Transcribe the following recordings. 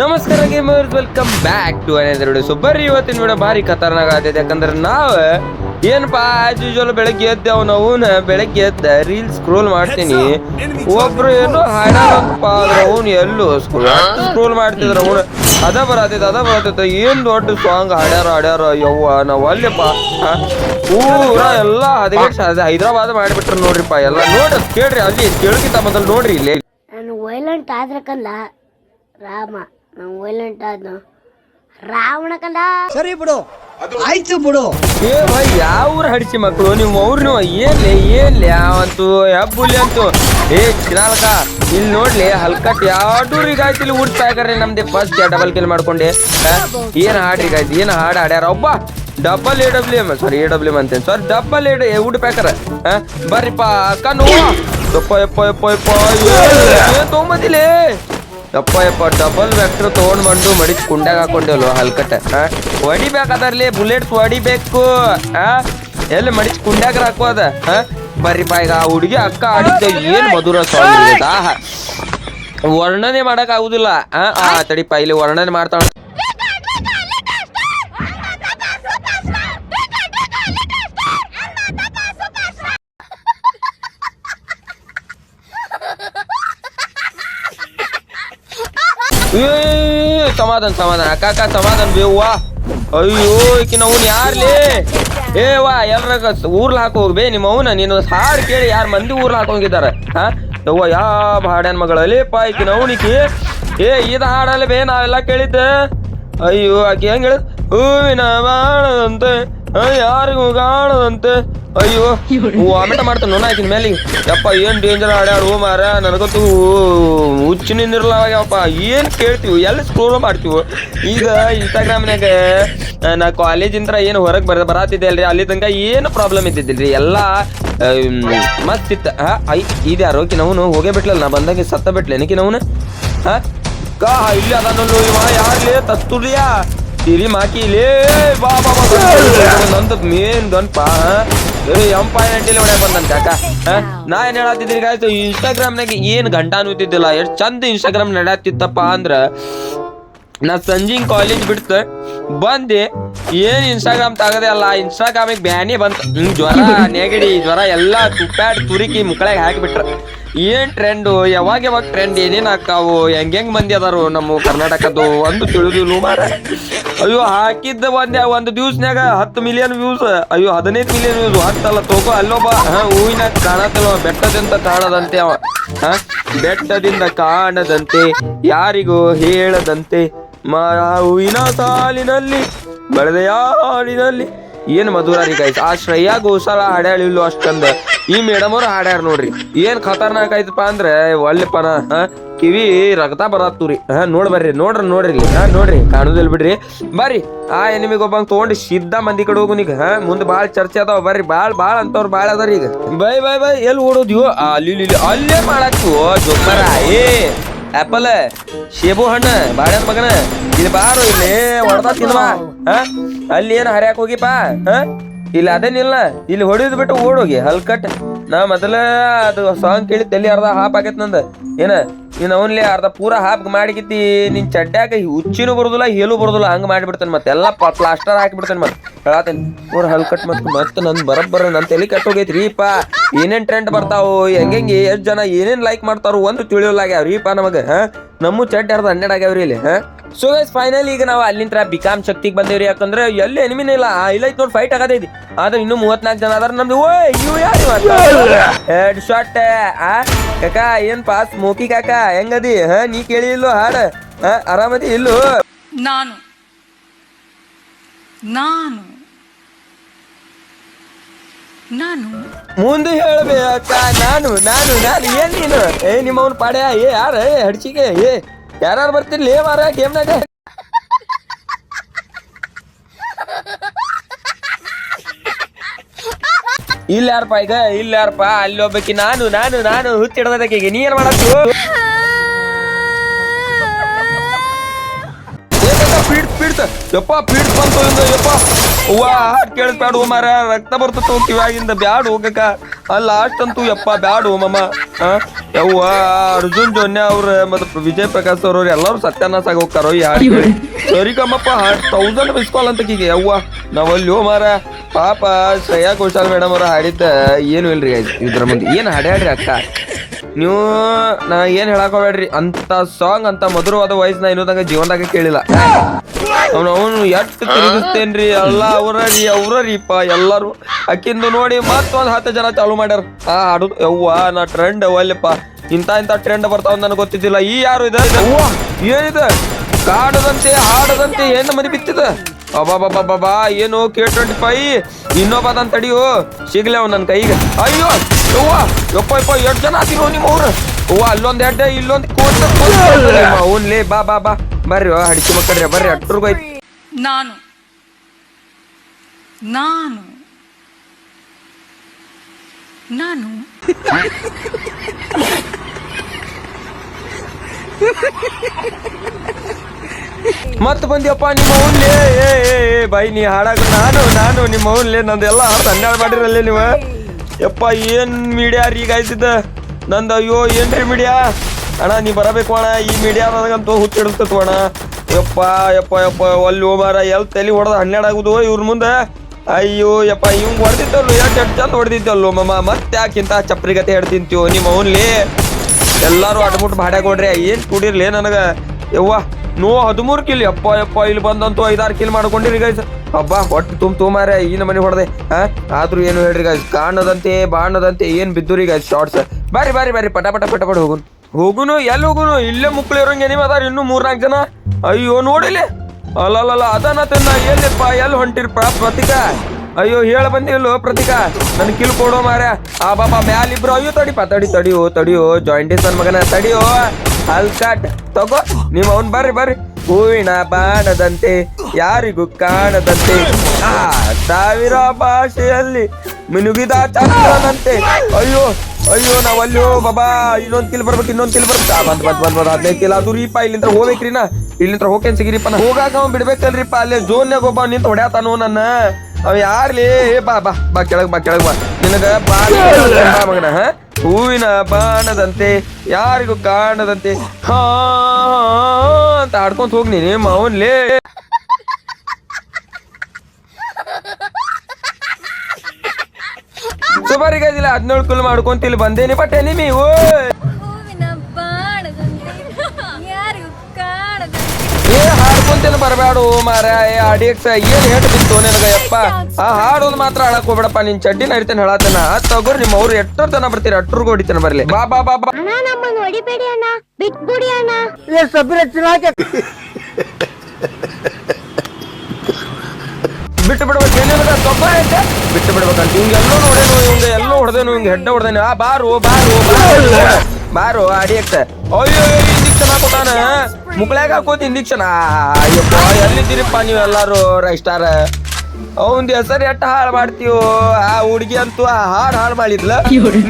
ನಮಸ್ಕಾರ gamers welcome back to another video so ಬರ್ರಿ ಇವತ್ತಿನ ವಿಡಿಯೋ ಭಾರಿ ಖತರ್ನಾಕ್ ಆಗ್ತೈತೆ. ಯಾಕಂದ್ರೆ ನಾವು ಏನಪ್ಪಾ ಆಸ್ ಯೂಶುವಲ್ ಬೆಳಗ್ಗೆ ಎದ್ದೇವ್ ನಾವು ಬೆಳಗ್ಗೆ ಎದ್ದ ರೀಲ್ ಸ್ಕ್ರೋಲ್ ಮಾಡ್ತೀನಿ. ಒಬ್ರು ಏನೋ ಹಾಡಪ್ಪ ಆದ್ರೆ ಎಲ್ಲೂ ಎಲ್ಲೋ ಸ್ಕ್ರೋಲ್ ಮಾಡ್ತಿದ್ರ ಅವನು. ಅದ ಬರತೈತೆ ಅದ ಬರತೈತೆ. ಏನ್ ದೊಡ್ಡ ಸಾಂಗ್ ಹಾಡ್ಯಾರ ಹಾಡ್ಯಾರ ಯವ್ವ ನಾವು ಅಲ್ಲಪ್ಪ ಪೂರ ಎಲ್ಲ ಹದಿನೆಂಟು ಹೈದರಾಬಾದ್ ಮಾಡಿಬಿಟ್ರು ನೋಡ್ರಿಪ್ಪ ಎಲ್ಲ. ನೋಡ್ರಿ ಕೇಳ್ರಿ ಅಲ್ಲಿ ಕೇಳಕ್ಕಿಂತ ಮೊದಲು ನೋಡ್ರಿ ಇಲ್ಲಿ. ನಾನು ವೈಲೆಂಟ್ ಆದ್ರಕಲ್ಲ ರಾಮ. ರಾವಣ ಕಂದ ಸರಿ ಬಿಡು. ಆಯ್ತು ಬಿಡು. ಏ ಭಾಯ್ ಯಾವ ಊರ್ ಹಡಿಸಿ ಮಕ್ಕಳು ನಿಮ್ಮ ಅವ್ರನು ಏನ್ಲಿ ಏನ್ಲಿ ಅವಂತೂ ಹೆಬ್ಬುಲಿ ಅಂತು? ಏ ಚಿನಾಲ್ಕ ಇಲ್ಲಿ ನೋಡ್ಲಿ ಹಲ್ಕಟ್ ಯಾಡೂರಿಗಾಯ್ತು ಇಲ್ಲಿ ಊಟ ಸಾಯ್ಕರ್ರಿ ನಮ್ದೆ ಫಸ್ಟ್ ಡಬಲ್ ಕಿಲ್ ಮಾಡ್ಕೊಂಡೆ. ಆ, ಏನ್ ಹಾಡ್ರಿಗಾಯ್ತು ಏನ್ ಹಾಡ್ ಹಾಡ್ಯಾರ? ಒಬ್ಬ double A W M sorry A W M ಅಂತೇನೆ. ಸಾರಿ ಡಬಲ್ ಎ ಊಟ ಪ್ಯಾಕರ್ ಬರ್ರಿಪ್ಪ ಅಕ್ಕ ನೋವ ಯಪ್ಪ ಯಪ್ಪ ಯಪ್ಪ ಯಪ್ಪ ಏನ್ ತೊಗೊಂಬಂದಿಲೇ? ಯಪ್ಪ ಯಪ್ಪ ಡಬಲ್ ವ್ಯಾಕ್ಟರ್ ತಗೊಂಡ್ ಬಂದು ಮಡಿ ಕುಂಡಾಗ ಹಾಕೊಂಡೇವಲ್ವ ಹಲ್ಕಟ್ಟ ಹೊಡಿಬೇಕಾದಲ್ಲಿ ಬುಲೆಟ್ಸ್ ಹೊಡಿಬೇಕು ಆ? ಎಲ್ಲಿ ಮಡಿಚ್ ಕುಂಡಾಗ ಹಾಕೋದ ಹಾ ಬರ್ರಿಪ್ಪ ಈಗ ಆ ಹುಡುಗಿ ಅಕ್ಕ ಆಡಿದ್ದ ಏನ್ ಮಧುರ ಸಾಂಗ್ ಆಹ ವರ್ಣನೆ ಮಾಡಕ್ ಆಗುದಿಲ್ಲ ಆ? ತಡಿಪ ಇಲ್ಲಿ ವರ್ಣನೆ ಮಾಡ್ತಾಳ. ಸಮಾಧಾನ ಸಮಾಧಾನ. ಅಕ್ಕ ಸಮಾಧಾನ ಬೇವ್ವ ಅಯ್ಯೋ, ಈಕಿನ ಅವ್ನು ಯಾರ್ಲಿ? ಏ ವಾ ಎಲ್ರಾಗ ಊರ್ಲ ಹಾಕೋಗ್ಬೇ ನಿಮ್ಮ ಅವನ. ನೀನು ಹಾಡು ಕೇಳಿ ಯಾರು ಮಂದಿ ಊರ್ಲ ಹಾಕೋಗಿದ್ದಾರೆ ಹಾ? ಯವ್ವ, ಯಾ ಹಾಡ್ಯಾನ ಮಗಳಲ್ಲಿ ಪಾ ಈಕಿನ ಅವನಿಕಿ ಏ, ಇದು ಹಾಡಲ್ಲ ಬೇ, ನಾವೆಲ್ಲ ಕೇಳಿದ್ದೆ. ಅಯ್ಯೋ, ಆಕಿ ಹೆಂಗ್ ಹೇಳಿದ್ ಹೂವಿನ ಬಾಣದಂತೆ, ಯಾರಿಗೂ ಕಾಣದಂತೆ. ಅಯ್ಯೋ ವಾಮಿಟ ಮಾಡ್ತಾನೆ ನೋನ ಆಯ್ತಿನ ಮೇಲೆ ಯಪ್ಪ ಏನ್ ಡೇಂಜರ್ ಆಡ್ಯಾಡು ಮಾರ ನನಗಂತೂ ಯಪ್ಪ ಏನ್ ಕೇಳ್ತೀವಿ? ಎಲ್ಲ ಸ್ಕ್ರೋಲ್ ಮಾಡ್ತೀವಿ? ಈಗ ಇನ್ಸ್ಟಾಗ್ರಾಮ್ನಾಗ ನಾ ಕಾಲೇಜಿಂದ ಏನು ಹೊರಗೆ ಬರ ಬರಾತಿದ್ದೆ ಅಲ್ರಿ? ಅಲ್ಲಿ ತನಕ ಏನು ಪ್ರಾಬ್ಲಮ್ ಇದ್ದಿದ್ದಿಲ್ರಿ? ಎಲ್ಲ ಮಸ್ತ್ ಇತ್ತ. ಹಾ ಐ ಇದ್ಯಾರೋ ನಾವು ಹೋಗೇ ಬಿಟ್ಲಲ್ಲ ನಾ ಬಂದಾಗ ಸತ್ತ ಬಿಟ್ಲೇನಕಿ ನವನು? ಹಾ? ಕಾ ಇಲ್ಲಿ ಅದನ್ನು ಇವ ಯಾರ್ಲಿ? ತಸ್ತುಲಿಯಾ ತಿರಿ ಮಾಕಿಲೇ ಬಾ ಬಾ ಬಾ ನಂದು ಮೇನ್ ಗನ್ಪ ಏ ಎಂ ಪಾಯಿಂಟ್ ಹೊಡ್ಯಾಕ ಬಂದಂತ ಕಾಕ? ನಾ ಏನ್ ಹೇಳತ್ತಿದ್ರಿ ಇನ್ಸ್ಟಾಗ್ರಾಮ್ ಇನ್ಸ್ಟಾಗ್ರಾಮ್ನಾಗ ಏನ್ ಗಂಟಾ ಅನ್ನುತ್ತಿದ್ದಿಲ್ಲ ಎಷ್ಟ್ ಚಂದ ಇನ್ಸ್ಟಾಗ್ರಾಮ್ ನಡ್ಯಾತಿತ್ತಪ್ಪ ಅಂದ್ರ ನಾ ಸಂಜಿಂಗ್ ಕಾಲೇಜ್ ಬಿಡ್ತ ಬಂದೆ ಏನ್ ಇನ್ಸ್ಟಾಗ್ರಾಮ್ ತಗದೆ ಅಲ್ಲ ಇನ್ಸ್ಟಾಗ್ರಾಮಿಗೆ ಬ್ಯಾನಿ ಬಂತ. ಜ್ವರ, ನೆಗಡಿ, ಜ್ವರ ಎಲ್ಲಾ ತುಪ್ಪ್ಯಾಡ್ ತುರಿಕಿ ಮುಕ್ಕಳಾಗ ಹಾಕಿಬಿಟ್ರ. ಏನ್ ಟ್ರೆಂಡು ಯಾವಾಗ ಯಾವಾಗ ಟ್ರೆಂಡ್ ಏನೇನ್ ಹಾಕಾವು ಹೆಂಗ್ ಹೆಂಗ್ ಮಂದಿ ಅದಾರು ನಮ್ಮ ಕರ್ನಾಟಕದ್ದು? ಒಂದು ತಿಳಿದಿಲ್ಲ ಮಾರ ಅಯ್ಯೋ, ಹಾಕಿದ್ದ ಒಂದ್ ಒಂದು ದಿವ್ಸನ್ಯಾಗ ಹತ್ತು ಮಿಲಿಯನ್ ವ್ಯೂಸ್ ಅಯ್ಯೋ, ಹದಿನೈದು ಮಿಲಿಯನ್ ವ್ಯೂಸ್ ಹತ್ತಲ್ಲ ತಗೋ ಅಲ್ಲೊಬ್ಬ ಹಾ, ಹೂವಿನ ಕಾಣತ್ತಲ್ಲ ಬೆಟ್ಟದಿಂದ ಕಾಣದಂತೆ ಅವ. ಹಾ, ಬೆಟ್ಟದಿಂದ ಕಾಣದಂತೆ, ಯಾರಿಗೂ ಹೇಳದಂತೆ. ಮಾ ಹೂವಿನ ಸಾಲಿನಲ್ಲಿ ಬೆಳೆದ ಹಾಡಿನಲ್ಲಿ. ಏನ್ ಮಧುರಾರಿ ಗೈಸ್ ಆ ಶ್ರೇಯಾ ಘೋಷಾಲ ಹಾಡ್ಯಾಳಿಲ್ಲ ಅಷ್ಟಂದ. ಈ ಮೇಡಮ್ ಅವ್ರು ಹಾಡ್ಯಾರ ನೋಡ್ರಿ. ಏನ್ ಖತರ್ನಾಕ್ ಆಯ್ತಪ್ಪ ಅಂದ್ರೆ ಒಳ್ಳೆಪನ ಕಿವಿ ರಕ್ತ ಬರತ್ತೂರಿ ಹಾ, ನೋಡ್ ಬರ್ರಿ, ನೋಡ್ರಿ ನೋಡ್ರಿ ಹಾ, ನೋಡ್ರಿ, ಕಾಣುದಿಲ್ ಬಿಡ್ರಿ. ಬರ್ರಿ, ಆ ನಿಮಗೆ ಒಬ್ಬಂಗ್ ತಗೊಂಡು ಸಿದ್ಧ ಮಂದಿ ಕಡೆ ಹೋಗುನ್ ಈಗ, ಹಾ? ಮುಂದೆ ಬಾಳ್ ಚರ್ಚೆ ಅದಾವ. ಬರ್ರಿ, ಬಾಳ್ ಬಾಳ್ ಅಂತವ್ರು ಬಾಳ್ ಅದಾರ ಈಗ. ಬೈ ಬೈ ಬೈ ಎಲ್ಲಿ ಓಡೋದ್ಯೋ? ಅಲ್ಲಿ. ಅಲ್ಲೇ ಮಾಡಾಕ್ತಿವೋ ಜೊಬ್ಬರ ಏ ಆಪಲ್ ಸೇಬು ಹಣ್ಣು ಬಾಳೆಹಣ್ಣು ಮಗನ ಇಲ್ಲಿ ಬಾರು ಇಲ್ಲಿ ಹೊಡೆದ ತಿನ್ವಾ ಹಾ? ಅಲ್ಲಿ ಏನು ಹರ್ಯಾಕ್ ಹೋಗಿಪ್ಪ? ಹಾ? ಇಲ್ಲಿ ಅದೇನಿಲ್ಲ ಇಲ್ಲಿ ಹೊಡಿದ್ ಬಿಟ್ಟು ಓಡೋಗಿ ಹಲ್ಕಟ್. ನಾ ಮೊದಲ ಅದು ಸಾಂಗ್ ಕೇಳಿ ತಲೆ ಅರ್ಧ ಹಾಪ್ ಆಗೈತ್ ನಂದ. ಏನ? ನೀನು ಅವನ್ಲಿ ಅರ್ಧ ಪೂರ ಹಾಪ್ ಮಾಡಿಕಿತ್ತಿ ನಿನ್ ಚಡ್ಡ್ಯಾಗ ಹುಚ್ಚಿನೂ ಬರುದಿಲ್ಲ ಹೇಲು ಬರುದಿಲ್ಲ ಹಂಗ ಮಾಡಿಬಿಡ್ತೇನೆ ಮತ್ತೆ. ಎಲ್ಲ ಪ್ಲಾಸ್ಟರ್ ಹಾಕಿಬಿಡ್ತೇನೆ ಮತ್ತೆ. ಹೇಳತ್ತೇನೆ ಹಲ್ ಹಲ್ಕಟ್ ಮತ್ತೆ ಮತ್ತೆ ನನ್ ಬರಬ್ಬರ ನನ್ ತಲೆ ರೀಪಾ. ಏನೇನ್ ಟ್ರೆಂಡ್ ಬರ್ತಾವು, ಹೆಂಗೆ ಎಷ್ಟ್ ಜನ ಏನೇನ್ ಲೈಕ್ ಮಾಡ್ತಾರೋ ಒಂದು ತಿಳಿಯೋಲಾಗ್ಯಾವ್ರಿಪ್ಪ ನಮಗ, ಹಾ? ನಮ್ಮ ಚಟ್ ಎರಡು ಹನ್ನೆರಡು ಆಗ್ಯಾವ್ರಿ ಇಲ್ಲಿ, ಹಾ? ಸೊ ಗೈಸ್ ಫೈನಲ್ ಈಗ ನಾವು ಅಲ್ಲಿಂದ ಬಿಕಾಮ್ ಶಕ್ತಿಗೆ ಬಂದೇವ್ರಿ, ಯಾಕಂದ್ರೆ ಎಲ್ಲಿ ಎನಿಮಿನ ಇಲ್ಲ. ಇಲ್ಲ ಐತ್ ನೋಡಿ ಫೈಟ್ ಆಗದೈತಿ. ಆದ್ರೆ ಇನ್ನೂ ಮೂವತ್ನಾಲ್ಕು ಜನ ಅದಾರ ನಮ್ದು. ಓಯ್ ಇವ್ ಯಾರು ಹೆಡ್ ಶಾಟ್ ಆ? ಕಾಕ, ಏನ್ ಪಾಸ್ ಮೋಕಿ ಕಾಕ, ಹೆಂಗದಿ? ಹಾ, ನೀ ಕೇಳಿ ಇಲ್ಲೋ, ಹಾಡ. ಹಾ, ಆರಾಮದಿ ಇಲ್ಲೋ? ನಾನು. ನಾನು. ನಾನು? ಮುಂದೆ ಹೇಳ್ಬೇಕ. ನಾನು ನಾನು ನಾನು, ಏನ್ ನೀನು? ಏ, ನಿಮ್ಮವನ್ ಪಾಡ್ಯ? ಏ, ಯಾರ? ಏ, ಹಡ್ಚಿಗೆ? ಏ ಯಾರು ಬರ್ತಿರ್ಲಿ? ಮಾರ ಗೇಮ್ನಾಗ? ಇಲ್ಲ ಯಾರಪ್ಪ ಈಗ ಇಲ್ಲ ಯಾರಪ್ಪ ಅಲ್ಲಿ ಹೋಗ್ಬೇಕಿ ನಾನು ನಾನು ನಾನು ಹುತ್ತಿಡ್ದಕ್ಕೆ ನೀ ಏನ್ ಮಾಡತ್ತು ಯಪ್ಪ ಪೀಡ್ ಬಂತು ಇಂದ ಯಪ್ಪ. ಅವ್ವ, ಹಾಡ್ ಕೇಳಿಸ್ಬ್ಯಾಡು ಮಾರ ರಕ್ತ ಬರ್ತತ್ತು ಕಿವ್ಯಾಗಿಂದ. ಬ್ಯಾಡ್ ಹೋಗಕ ಅಲ್ಲ ಅಂತೂ ಯಪ್ಪ ಓ ಮಮ್ಮ? ಯವ್ವ, ಅರ್ಜುನ್ ಜೋನ್ಯ ಅವ್ರ ಮತ್ತೆ ವಿಜಯ್ ಪ್ರಕಾಶ್ ಅವ್ರವ್ರು ಎಲ್ಲರೂ ಸತ್ಯಾನಾಶ ಆಗಿ ಹೋಗ್ತಾರೋ ಈ ಸರಿ ಕಮ್ಮಪ್ಪ ತೌಸಂಡ್ ಮಿಸ್ ಕಾಲ್ ಅಂತ ಕೀಗೆ. ಯವ್ವ ನಾವಲ್ಲಿ ಮಾರ ಪಾಪ, ಶ್ರೇಯಾ ಘೋಷಾಲ್ ಮೇಡಮ್ ಅವ್ರ ಹಾಡಿದ್ದ ಏನು ಇಲ್ರಿ ಇದ್ರ ಮುಂದೆ ಏನು ಹಾಡ್ಯಾಡ್ರಿ ಅಕ್ಕ? ನೀವು, ನಾ ಏನ್ ಹೇಳಕ್ ಅಂತ ಸಾಂಗ್ ಅಂತ ಮಧುರವಾದ ವಾಯ್ಸ್ ನಾ ನಂಗೆ ಜೀವನದಾಗ ಕೇಳಿಲ್ಲ. ಅವ್ನು ಎಷ್ಟು ತಿರುಗಿಸ್ತೇನ್ರಿ? ಎಲ್ಲ ಅವರ ರೀ ರೀಪ ಎಲ್ಲಾರು. ಅಕ್ಕಿಂದು ನೋಡಿ ಮತ್ತೊಂದು ಹತ್ತು ಜನ ಚಾಲು ಮಾಡ್ಯಾರ. ಆ ಹಾಡು ಯವ್ವ, ನಾ ಟ್ರೆಂಡ್ ಅವಲ್ಲಪ್ಪ ಇಂತ ಇಂತ ಟ್ರೆಂಡ್ ಬರ್ತಾವ ನನಗೆ ಗೊತ್ತಿದ್ದಿಲ್ಲ. ಈ ಯಾರು ಇದೆ ಏನಿದೆ? ಕಾಡದಂತೆ, ಹಾಡದಂತೆ ಏನು ಮನಿ ಬಿತ್ತಿದ. ಅಬಾಬಾಬಾಬಾ ಏನು ಕೆ ಟ್ವೆಂಟಿ ಫೈ ಇನ್ನೊಬ್ಬ ಅದನ್ ತಡಿಯೋ, ಸಿಗ್ಲೇ ಅವ್ ನನ್ನ ಕೈಗೆ. ಅಯ್ಯೋ, ಯವ್ವ, ಯಪ್ಪ ಯಪ್ಪ, ಎಷ್ಟು ಜನ ಆತಿರೋ ನಿಮ್ಮ ಅವ್ರು ಅವ್ವ ಅಲ್ಲೊಂದ್ ಎಡ್ಡೆ ಇಲ್ಲೊಂದ್ ಅವ್ನ್ಲೇ ಬಾ ಬಾ ಬಾ. ಬರ್ರಿ ಹಡಿಕೆ ಮಕ್ಕಳ್ರಿ ಬರ್ರಿ ಅಟ್ರಿಗೂ ಐತಿ ನಾನು. ನಾನು. ನಾನು. ಮತ್ ಬಂದ್ಯಪ್ಪ ನಿಮ್ಮ ಅವ್ನ್ಲೇ ಏ ಏ ಏ ಬೈ ನೀ ಹಾಡಾಗ ನಾನು ನಾನು ನಿಮ್ಮ ಅವ್ನ್ಲೇ ನಂದೆಲ್ಲ ಹನ್ನೆರಡು ಮಾಡಿರಲ್ಲೇ ನೀವು? ಯಪ್ಪ ಏನ್ ಮೀಡಿಯಾ ರೀ ಗಾಯ್ಸಿದ್ದ ನಂದು ಅಯ್ಯೋ, ಏನ್ರಿ ಮೀಡಿಯಾ ಅಣ್ಣ, ನೀ ಬರಬೇಕು ಅಣ್ಣ. ಈ ಮೀಡಿಯಾ ನನಗಂತೂ ಹುಚ್ಚಿಡಿಸ್ತತ್ವ ಅಣ್ಣ. ಯಪ್ಪ ಯಪ್ಪ ಯಪ್ಪ ಅಲ್ಲಿ ಹೋಗಾರ ಎಲ್ ತಲೆ ಹೊಡೆದ ಹನ್ನೆರಡು ಆಗುದು ಇವ್ರ ಮುಂದೆ? ಅಯ್ಯೋ, ಯಪ್ಪ ಹಿಂಗ್ ಹೊಡೆದಿದ್ದಲ್ಲು ಎಷ್ಟು ಎಷ್ಟು ಚಂದ ಹೊಡೆದಿದ್ದಲ್ಲು? ಮಮ್ಮ, ಮತ್ತೆ ಯಾಕಿಂತ ಚಪ್ರಿ ಹೇಳ್ತಿಂತೀವೋ ನಿಮ್ಮ ಓನ್ಲಿ? ಎಲ್ಲರೂ ಅಡ್ಮುಟ್ ಭಾಡ್ಯಾಗ ಕೊಡ್ರಿ ಏನು ಕುಡಿರ್ಲಿ ನನಗೆ? ಯವ್ವ ನೋ ಹದಿಮೂರು ಕಿಲ್ ಅಪ್ಪ ಅಪ್ಪ ಇಲ್ಲಿ ಬಂದಂತೂ ಐದಾರು ಕಿಲ್ ಮಾಡ್ಕೊಂಡಿರಿ ಗೈಸ್ ಹಬ್ಬ, ಹೊಟ್ಟೆ ತುಂಬ ತುಂಬಾರೆ ಈಗಿನ ಮನೆ ಹೊಡೆದೆ ಹಾ ಆದ್ರೂ ಏನು ಹೇಳ್ರಿ ಗೈಸ್ ಕಾಣದಂತೆ, ಬಾಣದಂತೆ ಏನ್ ಬಿದ್ದುರಿ ಗೈಸ್ ಶಾರ್ಟ್ಸ್ ಬಾರಿ ಬಾರಿ ಬಾರಿ, ಪಟ ಪಟ ಪಟ ಪಟ ಹೋಗು ಹೋಗುನು, ಎಲ್ಲಿ ಹೋಗುನು? ಇಲ್ಲೇ ಮುಕ್ಳು ಇರೋಂಗೆ ನೀವು ಅದಾರ ಇನ್ನೂ ಮೂರ್ನಾಲ್ಕು ಜನ? ಅಯ್ಯೋ, ನೋಡಿಲಿ. ಅಲ್ಲಲ್ಲ ಅದನ್ನ ತಿನ್ನ, ಎಲ್ಲಿಪ್ಪ, ಎಲ್ಲಿ ಹೊಂಟಿರ್ಪ ಪ್ರತಿಕಾ? ಅಯ್ಯೋ, ಹೇಳ ಬಂದಿಲ್ಲೋ ಪ್ರತೀಕ? ನನ್ ಕಿಲ್ ಕೊಡೋ ಮಾರ ಆ ಬಾಬಾ ಮ್ಯಾಲಿಬ್ರು, ಅಯ್ಯೋ, ತಡಿಪ, ತಡಿ, ತಡಿಯೋ ತಡಿಯೋ ಜಾಯಿಂಟಿಸ್ ನನ್ ಮಗನ, ತಡಿಯೋ. ಹಲ್ಕಟ್ ತಗೋ. ನೀವ್ ಅವನ್ ಬರ್ರಿ ಬರ್ರಿ. ಹೂವಿನ ಬಾಣದಂತೆ, ಯಾರಿಗೂ ಕಾಣದಂತೆ. ಆ, ಸಾವಿರ ಭಾಷೆಯಲ್ಲಿ ಮಿನುಗಿದ ಚಂದ್ರನಂತೆ. ಅಯ್ಯೋ ಅಯ್ಯೋ, ನಾವ್ ಅಲ್ಲೋ, ಬಾಬಾ. ಇನ್ನೊಂದ್ ಕಿಲ್ ಬರ್ಬೇಕು, ಇನ್ನೊಂದ್ ಕಿಲ್ ಬರ್ಬೇಕು. ಬಂದ್ ಬಂದ್ ಬಂದ್ ಬಂದ್. ಹದಿನೈದು ಕಿಲ್ ಅದು ರೀಪ ಇಲ್ಲಿಂದ ಹೋಗ್ಬೇಕ್ರಿನ ಇಲ್ಲಿಂದ ಹೋಗೇನ್ ಸಿಗಿರಿಪ್ಪ ನಾ. ಹೋಗಾಕ ಅವ್ ಬಿಡ್ಬೇಕಲ್ರಿಪ್ಪ. ಅಲ್ಲೇ ಜೋನ್ಯಾಗ ಒಬ್ಬ ನಿಂತ ಹೊಡ್ಯಾತಾನು ನನ್ನ. ಅವ ಯಾರ್ಲಿ? ಬಾ ಬಾ ಬಾ, ಕೆಳಗ್ ಬಾ ಕೆಳಗ್ ಬಾ. ನಿನಗ ಬಾ ಮಗನ, ಹ? ಹೂವಿನ ಬಾಣದಂತೆ, ಯಾರಿಗೂ ಕಾಣದಂತೆ. ಹಾ, ಅಂತ ಆಡ್ಕೊಂತ ಹೋಗ್ ನೀನು ಮಾವನ್ಲೇ ಸುಮಾರಿಗೆ ಹದಿನೇಳು ಕುಲ್ ಮಾಡ್ಕೊಂತ ಇಲ್ಲಿ ಬಂದೇನಿ ಬಟ್ ಎನಿಮಿ ಓ ಹಾಡ್ಕೊಂತೇನು ಬರಬೇಡು ಮಾರ ಏ ಅಡಿಯಕ್ಸ ಏನ್ ಹೇಟ್ ಬಿತ್ತು ನಿನಗ ಯಪ್ಪ? ಆ ಹಾಡೋದು ಮಾತ್ರ ಹಾಳಕ್ ಹೋಗ್ಬೇಡಪ್ಪ ನಿನ್ ಚಡ್ಡಿ ನಡಿತೇನೆ ಹೇಳತ್ತೇನ? ತಗೋರಿ ನಿಮ್ಮ ಅವ್ರು ಎಷ್ಟೋ ತನ ಬರ್ತೀರ ಅಟ್ರಿಗೂ ಹೊಡಿತೇನೆ ಬರ್ಲಿ. ಬಾ ಬಾ ಬಾ ಬಾ. ಅಣ್ಣ ನಮ್ಮನ್ನ ಹೊಡಿಬೇಡಿ ಅಣ್ಣ ಬಿಟ್ಬಿಡಿ ಅಣ್ಣ. ಏ ಸಬ್ಬಿರ ಚೆನ್ನಾಗಿ ಬಿಟ್ಟು ಬಿಡ್ಬೇಕು ಏನಿಲ್ಲ ತೊಬ್ಬ ಐತೆ ಬಿಟ್ಟು ಬಿಡ್ಬೇಕಂತ. ಹಿಂಗೆ ಎಲ್ಲೋ ನೋಡೇನು ಹಿಂಗೆ ಎಲ್ಲೋ ಹೊಡೆದೇನು ಹಿಂಗೆ ಹೆಡ್ಡ ಹೊಡೆದೇನು. ಆ ಬಾರು ಬಾರು ಬಾರು. ಬಾರು ಅಡಿಯಕ್ಸ ಅಯ್ಯೋ ಇಂಜೆಕ್ಷನ್ ಹಾಕೋತಾನ ಮುಕ್ಳ್ಯಾಗ ಹಾಕೋತಿ ಇಂಡಿಕ್ಷನ್ ಅಯ್ಯಪ್ಪ ಎಲ್ಲಿದ್ದೀರಿಪ್ಪ ನೀವು ರೈಸ್ಟಾರ. ರೈಸ್ಟಾರ್ ಅವಂದ್ ಹೆಸರು ಎಟ್ಟ ಹಾಳು ಮಾಡ್ತೀವೋ ಆ ಹುಡುಗಿ ಅಂತೂ ಆ ಹಾಡು ಹಾಳು ಮಾಡಿದ್ಲ.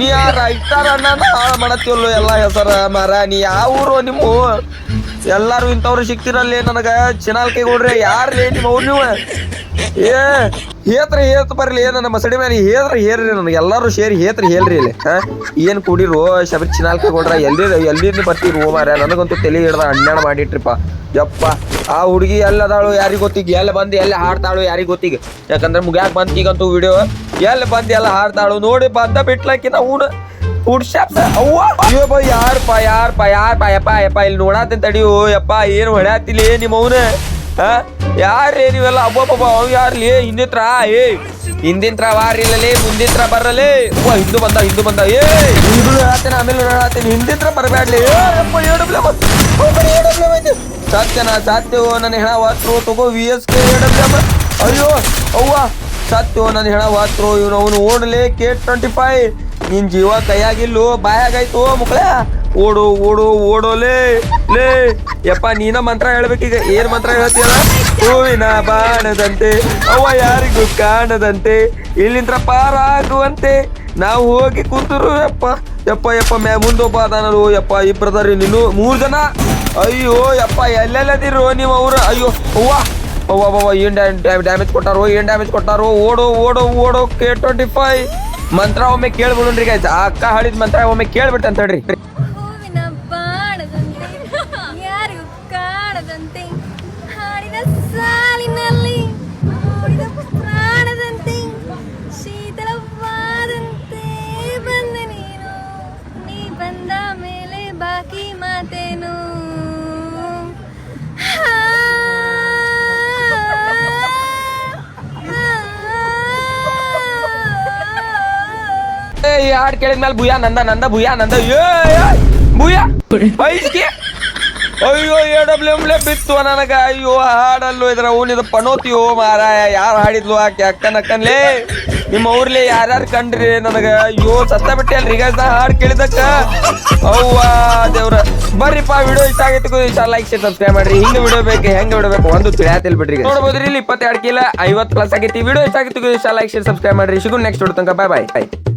ನೀ ಆ ರೈಸ್ಟಾರ್ ಅಣ್ಣ ಹಾಳು ಮಾಡತ್ತೀವಲ್ಲೋ ಎಲ್ಲ ಹೆಸರ ಮರ ನೀ ಯಾವ ಊರು ನಿಮ್ಮ ಎಲ್ಲಾರು ಇಂಥವ್ರು ಸಿಕ್ತಿರಲ್ಲಿ ನನಗ ಚಿನಾಲ್ಕೆ ಕೊಡ್ರಿ ಯಾರ್ಲಿ ನಿಮ್ಮ ಅವ್ರು ನೀವು? ಏ, ಹೇತ್ರಿ, ಹೇತ್ ಬರ್ಲಿ ನಮ್ಮ ಸಡಿ ಮೇಲೆ ಹೇತ್ರ, ಹೇರ್ರಿ ನನಗೆ. ಎಲ್ಲಾರು ಸೇರಿ ಹೇತ್ರಿ ಹೇಳ್ರಿ ಇಲ್ಲಿ. ಹಾ? ಏನ್ ಕೂಡಿರು? ಶಬರಿ ಚಿನಾಲ್ಕೆ ಕೊಡ್ರ ಎಲ್ಲಿ ಎಲ್ಲಿ ಬರ್ತೀರಿ ಮಾರ ನನಗಂತೂ ತಲೆ ಹಿಡ್ದ ಹನ್ನೆರಡು ಮಾಡಿಟ್ರಿಪ್ಪ. ಯಪ್ಪ, ಆ ಹುಡುಗಿ ಎಲ್ಲದಾಳು ಯಾರಿಗೆ ಗೊತ್ತಿಗ್? ಎಲ್ಲ ಬಂದು ಎಲ್ಲ ಹಾಡ್ತಾಳು ಯಾರಿಗೆ ಗೊತ್ತಿಗೆ? ಯಾಕಂದ್ರೆ ಮುಗ್ಯಾಕ್ ಬಂತೀಗಂತೂ ವಿಡಿಯೋ ಎಲ್ಲಿ ಬಂದು ಎಲ್ಲ ಹಾಡ್ತಾಳು? ನೋಡಿ ಬಂದ ಬಿಟ್ಲಾಕಿನ ಹುಡ್ಸ್ಯಾಪ್ಸ ಅವ್ವ. ಅಯ್ಯೋ ಬೈ ಯಾರಪ್ಪ ಯಾರಪ್ಪ ಯಾರಪ್ಪ ಯಪ್ಪ ಯಪ್ಪ, ಇಲ್ಲಿ ನೋಡಾತೇನ್ ತಡಿಯೋ ಯಪ್ಪ, ಏನು ಹೊಡ್ಯಾತಿಲಿ ನಿಮ್ಮ ಅವನ? ಯಾರೇ ನೀವೆಲ್ಲ? ಅಬ್ಬಬ್ಬ ಅವ್ ಯಾರ್ಲಿ? ಹಿಂದಿತ್ರ, ಏ. ಹಿಂದಿಂತ್ರ ವಾರಿಲ್ಲಲೇ, ಮುಂದಿಂತ್ರ ಬರಲೇ. ಅವ್ವ, ಹಿಂದೂ ಬಂದ ಹಿಂದೂ ಬಂದ. ಏ, ಹಿಂದೂ ಹೇಳತ್ತೇನೆ ಆಮೇಲೆ ಹೇಳತ್ತೇನೆ ಹಿಂದಿಂತ್ರ ಬರಬೇಡ್ಲಿ ಏ, ಯಪ್ಪ ಏಡಬ್ಲೆ ಸತ್ಯನ ಸತ್ಯವೋ ನನ್ನ ಹೆಣ ವಾತ್ರು, ತಗೋ ವಿ ಎಸ್ ಕೆ ಏಡಬ್ಲೆ ಅಯ್ಯೋ, ಅವ್ವ. ಸತ್ಯವೋ ನನ್ನ ಹೆಣ ವಾತ್ರು ಇವನು ಅವನು ಓಡಲೇ ಕೆ ಟ್ವೆಂಟಿ ಫೈವ್ ನಿನ್ ಜೀವ ಕೈಯಾಗಿಲ್ಲೋ, ಬಾಯಾಗಾಯ್ತು ಮುಕ್ಳೆ ಓಡು ಓಡು, ಓಡೋಲೇ, ಲೇ. ಯಪ್ಪ, ನೀನ ಮಂತ್ರ ಹೇಳ್ಬೇಕೀಗ ಏನ್ ಮಂತ್ರ ಹೇಳ್ತೀಯಲ್ಲ? ಹೂವಿನ ಬಾಣದಂತೆ ಅವ ಯಾರಿಗೂ ಕಾಣದಂತೆ. ಇಲ್ಲಿಂದ ಪಾರಾಗುವಂತೆ. ನಾವು ಹೋಗಿ ಕೂತರು, ಯಪ್ಪ. ಯಪ್ಪ ಯಪ್ಪ, ಮ್ಯಾ ಮುಂದೊಬ್ಬ ಅದಾನರು. ಯಪ್ಪ ಇಬ್ಬರದಾರಿ ನೀನು ಮೂರ್ ಜನ? ಅಯ್ಯೋ, ಯಪ್ಪ ಎಲ್ಲೆಲ್ಲದಿರೋ ನೀವು ಅವ್ರ? ಅಯ್ಯೋ, ಅವ್ವ. ಅವ್ವ ಏನ್ ಡ್ಯಾಮೇಜ್ ಕೊಟ್ಟಾರೋ, ಏನ್ ಡ್ಯಾಮೇಜ್ ಕೊಟ್ಟಾರೋ? ಓಡೋ ಓಡೋ ಓಡೋ, ಕೆ ಟ್ವೆಂಟಿ ಫೈವ್. ಮಂತ್ರ ಒಮ್ಮೆ ಕೇಳ್ಬಿಡ್ರಿ ಆ ಅಕ್ಕ ಹಾಡಿದ ಮಂತ್ರ ಒಮ್ಮೆ ಕೇಳ್ಬಿಡ್ತ ಅಂತ ಹೇಳ್ರಿ. ಸಾಲಿನಲ್ಲಿ ಈ ಹಾಡ್ ಕೇಳಿದ್ಮೇಲೆ ಭೂಯಾ ನಂದ ನಂದ, ಭೂಯಾ ನಂದ? ಭೂಯಾ? ಐಸ್ಗೆ ಅಯ್ಯೋ ಎ ಡಬ್ಲ್ಯೂ ಎಮ್ಲೆ ಬಿತ್ತು ನನಗ. ಅಯ್ಯೋ, ಹಾಡಲ್ಲೋ ಇದ್ರ ಓನಿದ ಪನೋತಿಯೋ ಮಾರಾಯ. ಯಾರು ಹಾಡಿದ್ಲು ಆಕೆ ಅಕ್ಕನ ಅಕ್ಕನ್ಲೇ ನಿಮ್ಮ ಊರ್ಲಿ ಯಾರ್ಯಾರು ಕಂಡ್ರಿ ನನಗ? ಅಯ್ಯೋ, ಸತ್ತ ಬಿಟ್ಟೆ ಅಲ್ರಿ ಈಗ ಹಾಡು ಕೇಳಿದಕ್ಕ ಅವ್ವ ದೇವ್ರ. ಬರ್ರಿಪ್ಪ, ವಿಡಿಯೋ ಇಷ್ಟ ಆಗೈತಿ ಇಷ್ಟ ಲೈಕ್, ಶೇರ್, ಸಬ್ಸ್ಕ್ರೈಬ್ ಮಾಡ್ರಿ. ಹಿಂಗೆ ವಿಡಿಯೋ ಬೇಕು, ಹೆಂಗೆ ಬಿಡಬೇಕು ಬೇಕು ಒಂದು ತಿಳಿಯಾತಿಲ್ ಬಿಡ್ರಿ. ನೋಡ್ಬೋದ್ರಿ, ಇಲ್ಲಿ ಇಪ್ಪತ್ತೆರಡು ಕಿಲ ಐವತ್ತು ಪ್ಲಸ್ ಆಗೈತಿ ವಿಡಿಯೋ ಇಷ್ಟ ಆಗೈತಿ ಇಷ್ಟ ಲೈಕ್, ಶೇರ್, ಸಬ್ಸ್ಕ್ರೈಬ್ ಮಾಡ್ರಿ. ಸಿಗು ನೆಕ್ಸ್ಟ್ ಹೊಡ್ತಂಕ ಬಾಯ್ ಬಾಯ್